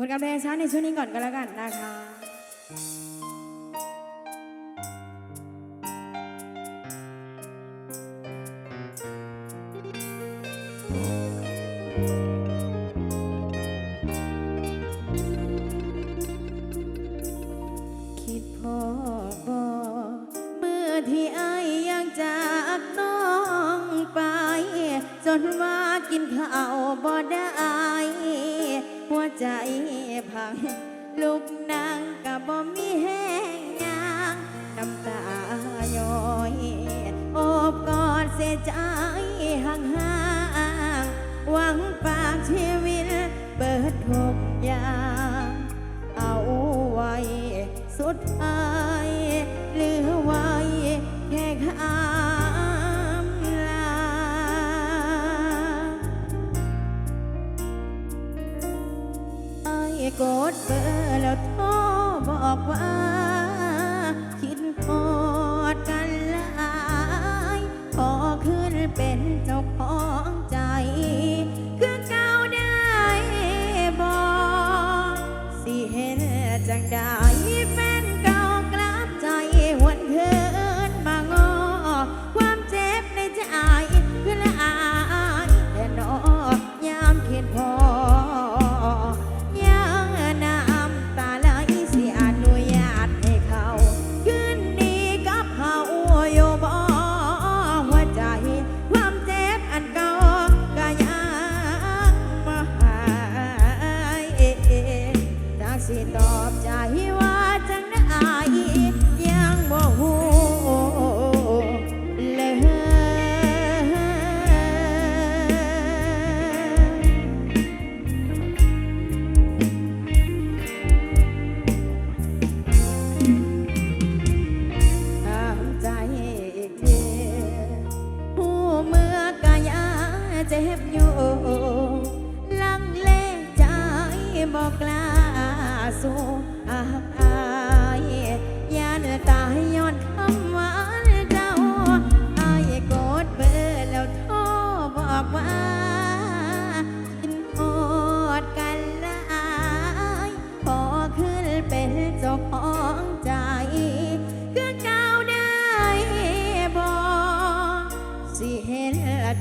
ผลการแปลงช้าในช่วงนี้ก่อนก็แล้วกันนะคะ เสีใจห่างหหวังปากชีวิตเปิดทุกอย่างเอาไว้สุดท้ายหรือไว้แค่ข้ามลาไอ้กดเบอร์แล้วโทรบอกว่า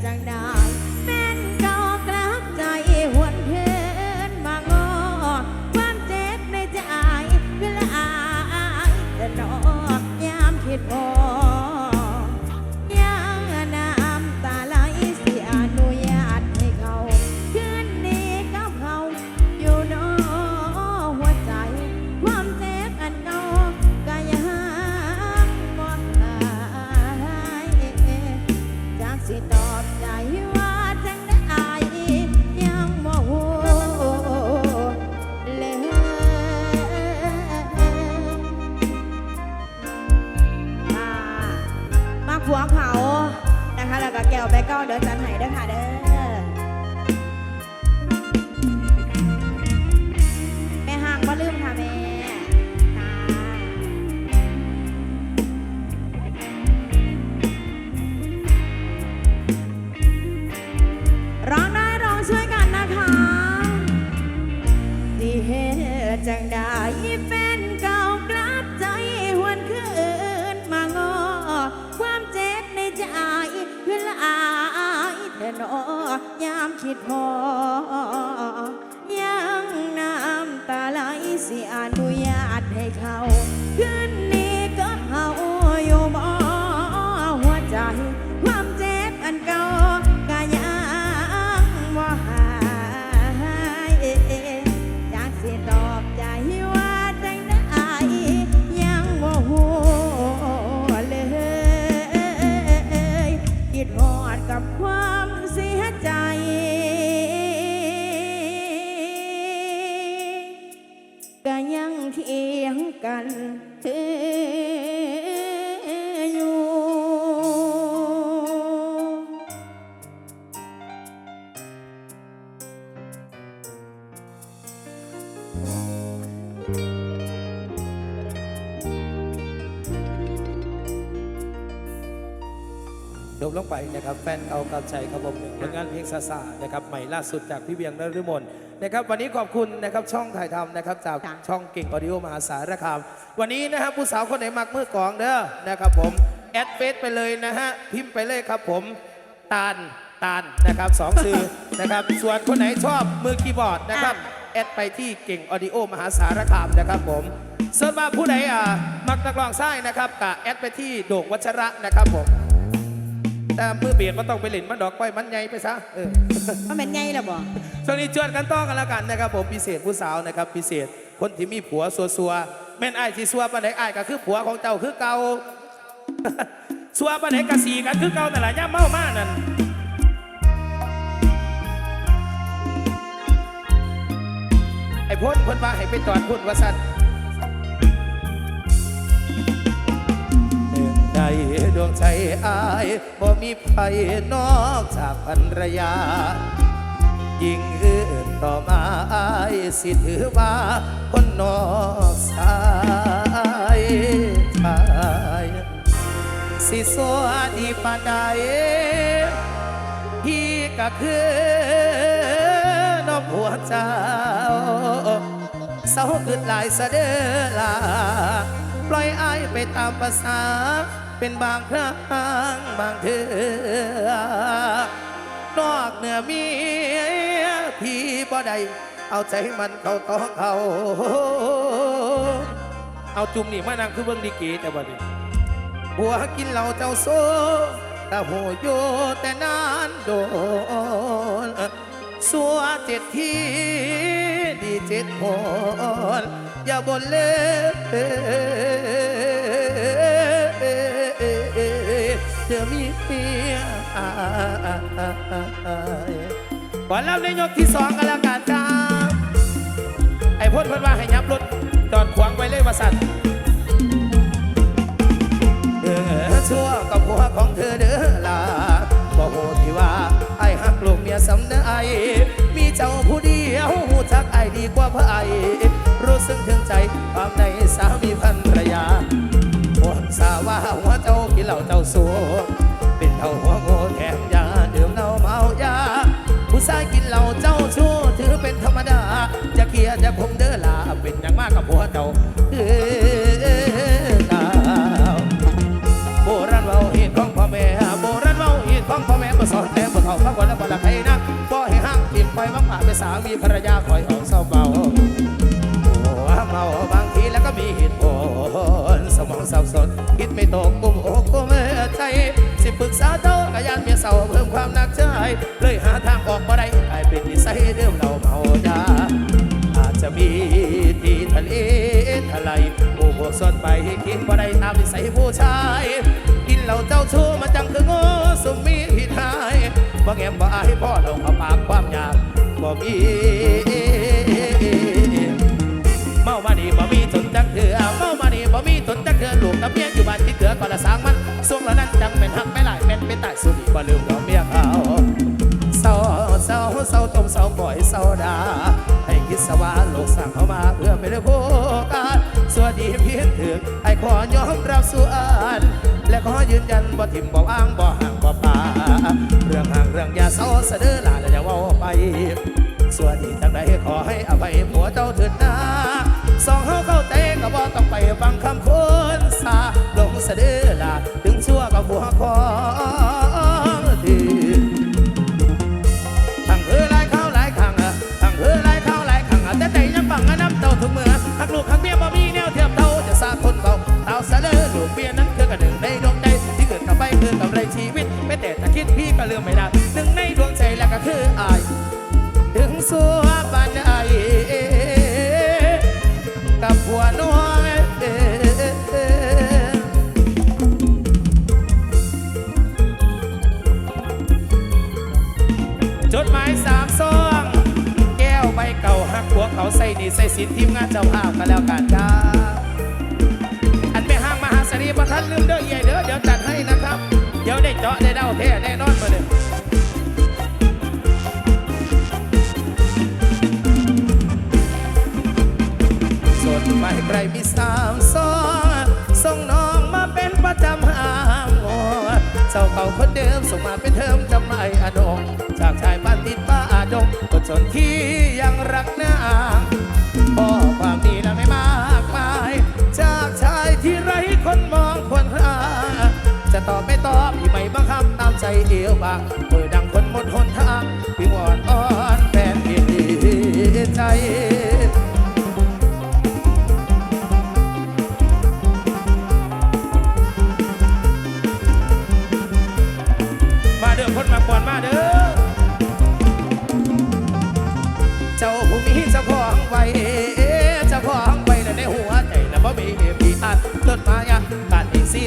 จังได้ เดี๋ยวไปก็เดินจันหายเด้อค่ะเด้อ ขอ ลงไปนะครับแฟนเก่ากับใจครับผมผลงานเพลงซาซานะครับใหม่ล่าสุดจากพี่เวียงนฤมลนะครับวันนี้ขอบคุณนะครับช่องถ่ายทำนะครับจากช่องเก่งออดิโอมหาสารคาม วันนี้นะครับผู้สาวคนไหนมักมือกลองเด้อนะครับผมแอดเฟซไปเลยนะฮะพิมพ์ไปเลยครับผมตาลตาลนะครับสองซื้อ นะครับส่วนคนไหนชอบมือคีย์บอร์ดนะครับ แอดไปที่เก่งออดิโอมหาสารคามนะครับผมส่วนมาผู้ใดอ่ามักนักร้องไส้นะครับกะแอดไปที่โดกวัชระนะครับผม แต่มือเบียดมันต้องไปเล่นมันดอกไปมันใหญ่ไปซะเออมันเป็นไงล่ะบ่ช่วงนี้ชวนกันต้องกันแล้วกันนะครับผมพิเศษผู้สาวนะครับพิเศษคนที่มีผัวสัวสัวๆแม่นไอ้ายที่สัวปานไหนไอ้ายก็คือผัวของเจ้าคือเก่าสัวปานไหนกะสีกันคือเก่าแต่ละย่าเมามานั่นไอ้พ่นพ่นว่าให้ไปตอดพ่นว่าสัน ดวงใจอายบ่มีใครนอกจากภรรยา ยิ่งอื่นต่อมาอายสิถือว่าคนนอกสายชายสิสวดีปานใดพี่ก็คือนอกหัวเจ้าเศร้าคืนหลายเสดอลาปล่อยอายไปตามภาษา เป็นบางครั้งบางเธอนอกเหนือเมียพี่บ่ได้เอาใจมันเข้าต่อเขา เอาจุ่มนี่มานั่งคือเบิ่งดีเกแต่บ่นี้หัวกินเหล้าเจ้าโซแต่โหโยแต่นานโดนสัวเจ็ดทีดีเจ็ดหนอย่าบ่นเลย เธอมีเมียก่อนเล่าในยกที่สองกันแล้วกันจ้าไอ้พ่นเพิ่นว่าให้ยับรถจอดขวางไว้เลยว่าสั่นเออชั่วกับผัวของเธอเด้อล่ะบอกโหที่ว่า ไอ้หักลูกเมียสำเนไอ้มีเจ้าผู้เดียวหูจักไอ้ดีกว่าพระไอ้รู้สึกถึงใจความในสามีพันรยา หัวเจ้ากินเหล้าเจ้าสัวเป็นเท่าหัวโง่แถมยาดื่มเหล้าเมายาผู้ชายกินเหล้าเจ้าชู้ถือเป็นธรรมดา จะเกลียดจะผมเด้อล่ะเป็นอย่างมากกับผัวเจ้าเออเก่าโบราณเว้าเหตุของพ่อแม่โบราณเว้าเหตุของพ่อแม่ก็สอนแต่บ่เท่าพักวันและบ่ละใครนะบ่ให้ห้างทิมไปมักผ่านไปสามีภรรยาคอยออกเศร้าเบาโอ้เมาบางทีแล้วก็มีเหตุผล สมองสับสนคิดไม่ตกกุมอกกุมใจ สิปรึกษาเจ้าก็ยานเมียเศร้าเพิ่มความหนักใจเลยหาทางออกบ่ได้กลายเป็นนิสัยเดิมเราเมายาอาจจะมีที่ทะเลทลายผู้บวกส่วนไปคิดว่าได้ตามนิสัยผู้ชาย กินเหล้าเจ้าชู้มาจังคือโง่สมมีผิดหายบ่แง้มบ่อายพ่อลงเอาปากความอยากบ่มี สร้างเข้ามาเพื่อไม่ได้กัสสวัสดีเพียงถึงให้ขอยอมรับส่วนและขอยืนยันบ่ทิมบ่อ้างบ่ห่างบ่ป่าเรื่องห่างเรื่องยาเศร้าเสะด้อหลาและอย่าเว้าไปสวัสดีจังใดขอให้อภัยผัวเจ้าเถิดนาสองเฮาเข้าใจก็บ่ต้องไปฟังคำคนสาลงเสะเดือละถึงชั่วกับผัวขอ ก็ลืมไม่ได้หนึ่งในดวงใจและก็คืออายถึงสัวปานใดกับผัวน้อยจดหมายสามซอง แก้วใบเก่าหักหัวเขาใส่นี่ใส่สินทีมงานเจ้าภาพ มจำไรอดองจากชายบ้านติดป้าดงก็สนที่ยังรักนางพอความดีนั้นไม่มากมาย จากชายที่ไร้คนมองควรค่าจะตอบไม่ตอบที่ไม่บังคับตามใจเอวบาง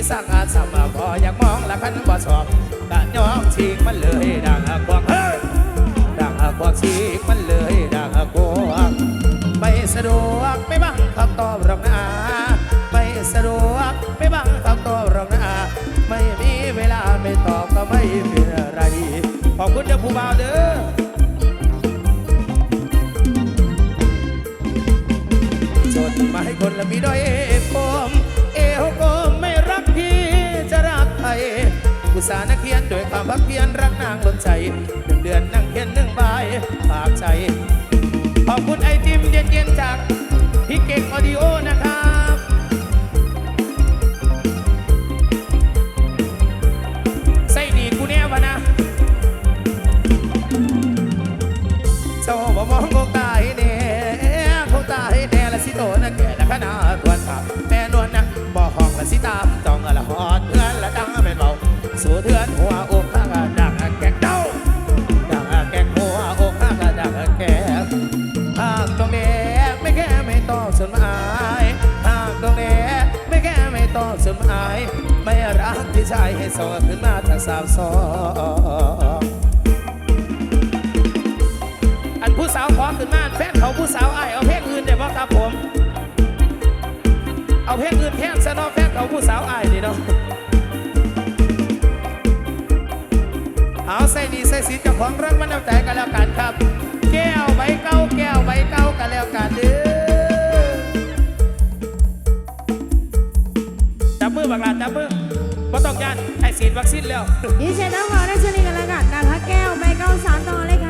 สีสร้างอาสามาพออยากมองละคันบ่ชอบกะยอมชิงมันเลยดังกวางเฮ้ยดังกวางชิงมันเลยดังกวางไม่สะดวกไม่บังคำตอบหรอกนะไม่สะดวกไม่บังคำตอบหรอกนะไม่มีเวลาไม่ตอบก็ไม่เป็นไรขอบคุณเด้อผู้บ่าวเด้อจดหมายคนละมีด้อยโคมเอวโกมไมุ่สานักเขียนด้วยความพักเพียรรักนางล้นใจหนึ่งเดือนนั่งเขียนหนึ่งใบฝากใจขอบคุณ อันผู้สาวขอขึ้นมาแฟนเขาผู้สาวไอเอาเพลงอื่นได้บ่ครับผม เอาเพลงอื่นแทนซะเนาะแฟนเขาผู้สาวไอนี่เนาะเอาใส่ดีใส่สีเจ้าของเรื่องมันเอาใจกันแล้วกันครับ แก้วใบเก้าแก้วใบเก้ากันแล้วกันเด้อจับมือบักหลานจับมือ บ่ต้องยานไอฉีดวัคซีนแล้ว ดิฉันต้องขอได้ชนีกันแล้วกันนะคะแก้วไปเก้าสามต่อเลยกั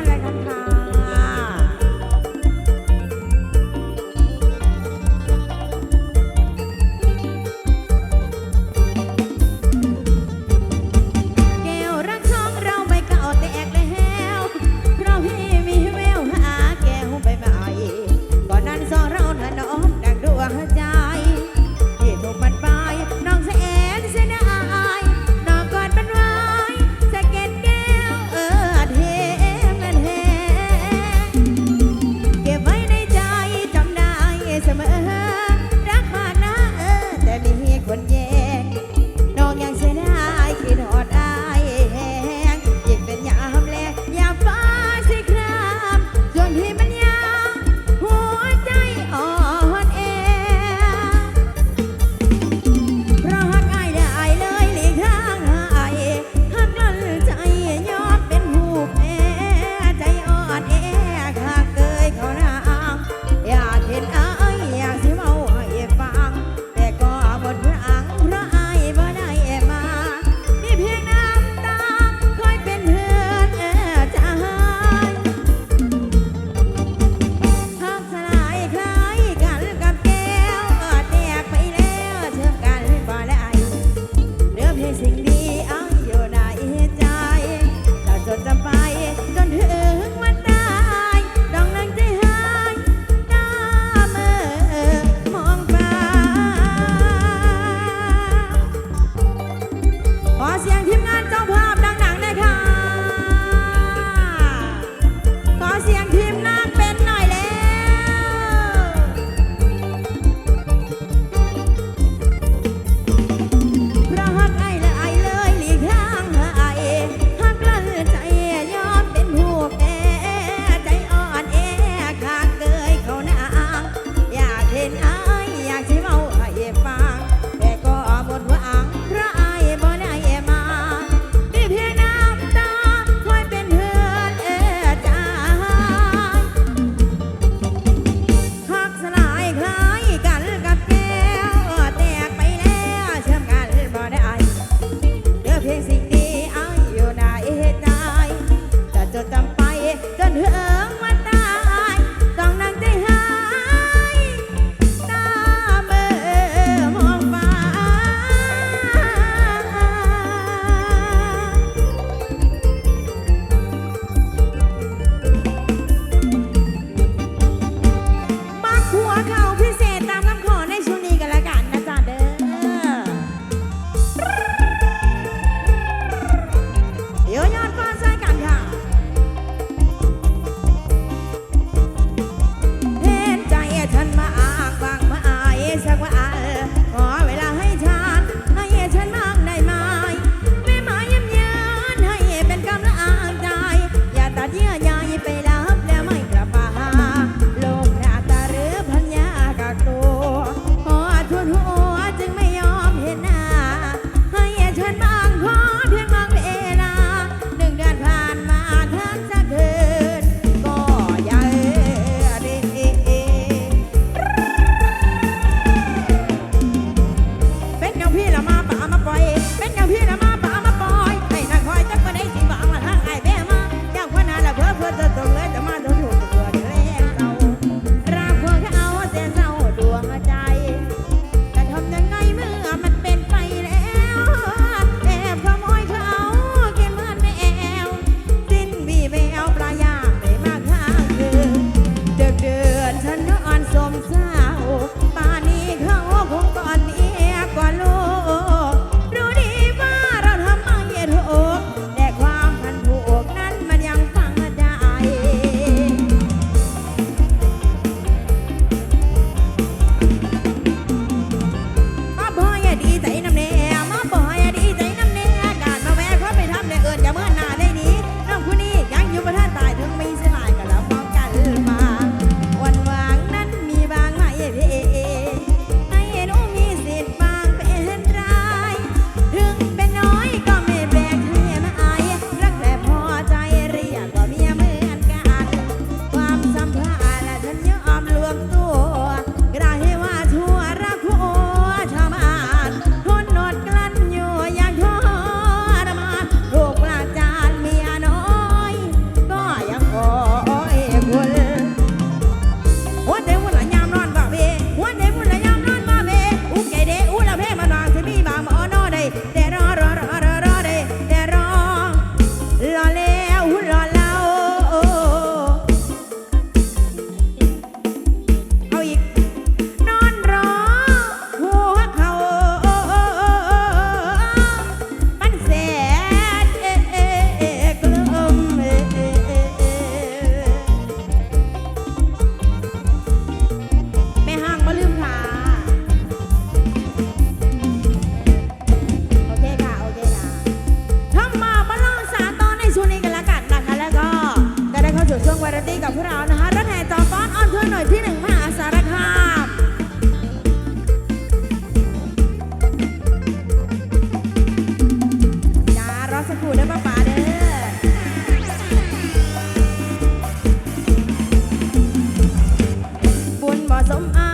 นเลยค่ะ สมอา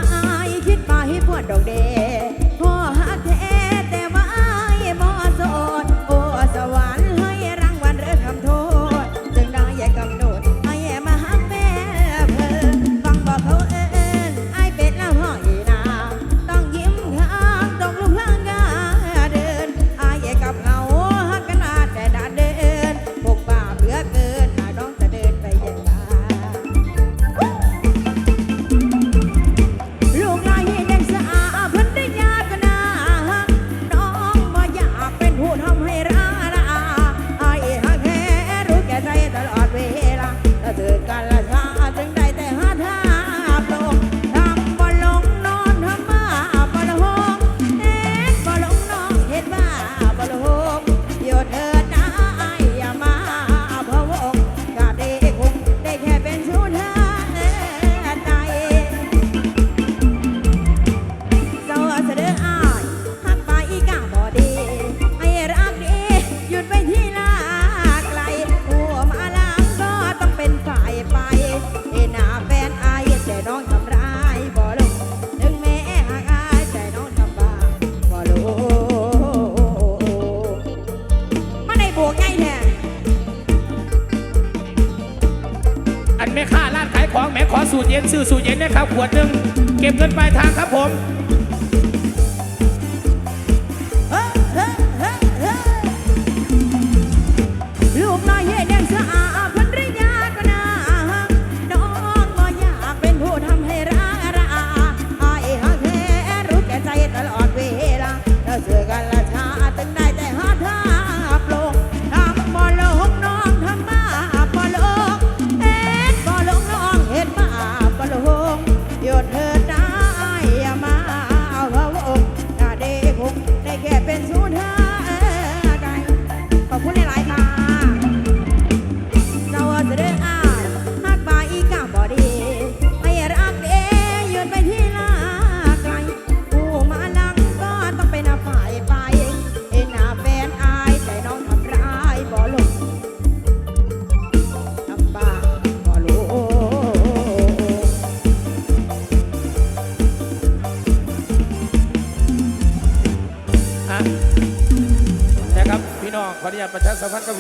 ยคิดไปปวดดอกเด that I สูตรเย็นซื้อสูตรเย็นนะครับขวดหนึ่งเก็บเงินปลายทางครับผม